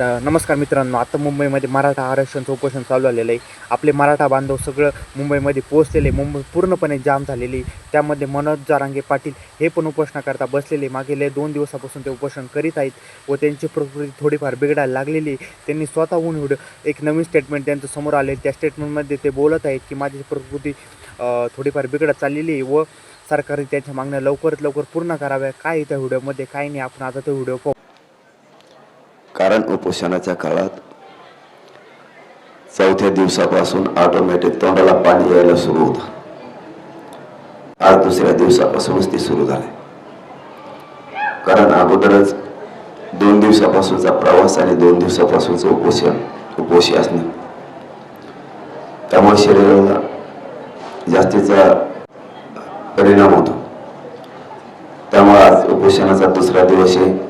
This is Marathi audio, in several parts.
तर नमस्कार मित्रांनो आता मुंबईमध्ये मराठा आरक्षणचं उपोषण चालू झालेलं आहे. आपले मराठा बांधव सगळं मुंबईमध्ये पोहोचलेले मुंबई पूर्णपणे जाम झालेली त्यामध्ये मनोज जारांगे पाटील हे पण उपोषणाकरता बसलेले मागेले दोन दिवसापासून ते उपोषण करीत आहेत व त्यांची प्रकृती थोडीफार बिघडायला लागलेली त्यांनी स्वतःहून व्हिडिओ एक नवीन स्टेटमेंट त्यांच्यासमोर आले त्या स्टेटमेंटमध्ये ते बोलत आहेत की माझी प्रकृती थोडीफार बिघडत चाललेली आहे व सरकारने त्यांच्या मागण्या लवकरात लवकर पूर्ण कराव्या. काय आहे त्या व्हिडिओमध्ये काय नाही? आपण आता तो व्हिडिओ पाहू. कारण उपोषणाच्या काळात चौथ्या दिवसापासून ऑटोमॅटिक तोंडाला पाणी यायला सुरू होतं. आज दुसऱ्या दिवसापासूनच ते सुरू झाले कारण अगोदरच दोन दिवसापासूनचा प्रवास आणि दोन दिवसापासूनचं उपोषण उपोषी असणं त्यामुळे शरीराला जास्तीचा परिणाम होतो. त्यामुळे आज उपोषणाचा दुसरा दिवस आहे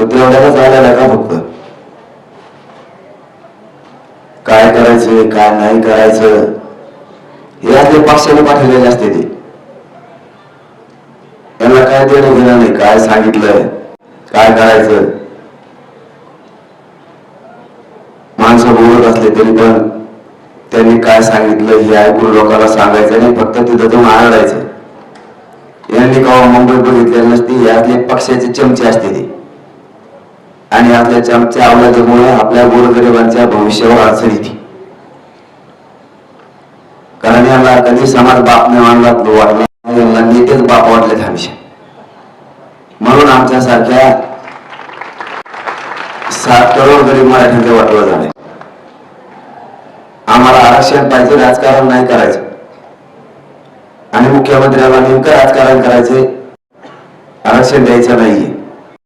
तो तेवढ्यालाच आलेला का फक्त? काय करायचं काय नाही करायचं? हे आपले पक्षाने पाठवलेले असते ते. त्यांना काय देणं घेणं नाही काय सांगितलंय काय करायचं? माणसं बोलत असले तरी पण त्यांनी काय सांगितलं हे ऐकून लोकांना सांगायचं नाही फक्त तिथं जाऊन आरडायचं. यांनी कवा मुंबई बघितलेली नसती यातले पक्षाचे चमचे असते ते. आणि आपल्या आवाजामुळे आपल्या गोरगरिबांच्या भविष्यावर अडचण येते. कारण याला कधी समाज बाप नाही मानला वाटला यांना नेतेच बाप वाटले हमेशा म्हणून आमच्यासारख्या सात करोड गरीब मराठ्यांचे वाटवं झाले. आम्हाला आरक्षण पाहिजे राजकारण नाही करायचं. आणि मुख्यमंत्र्याला नेमकं राजकारण करायचे आरक्षण द्यायचं नाहीये.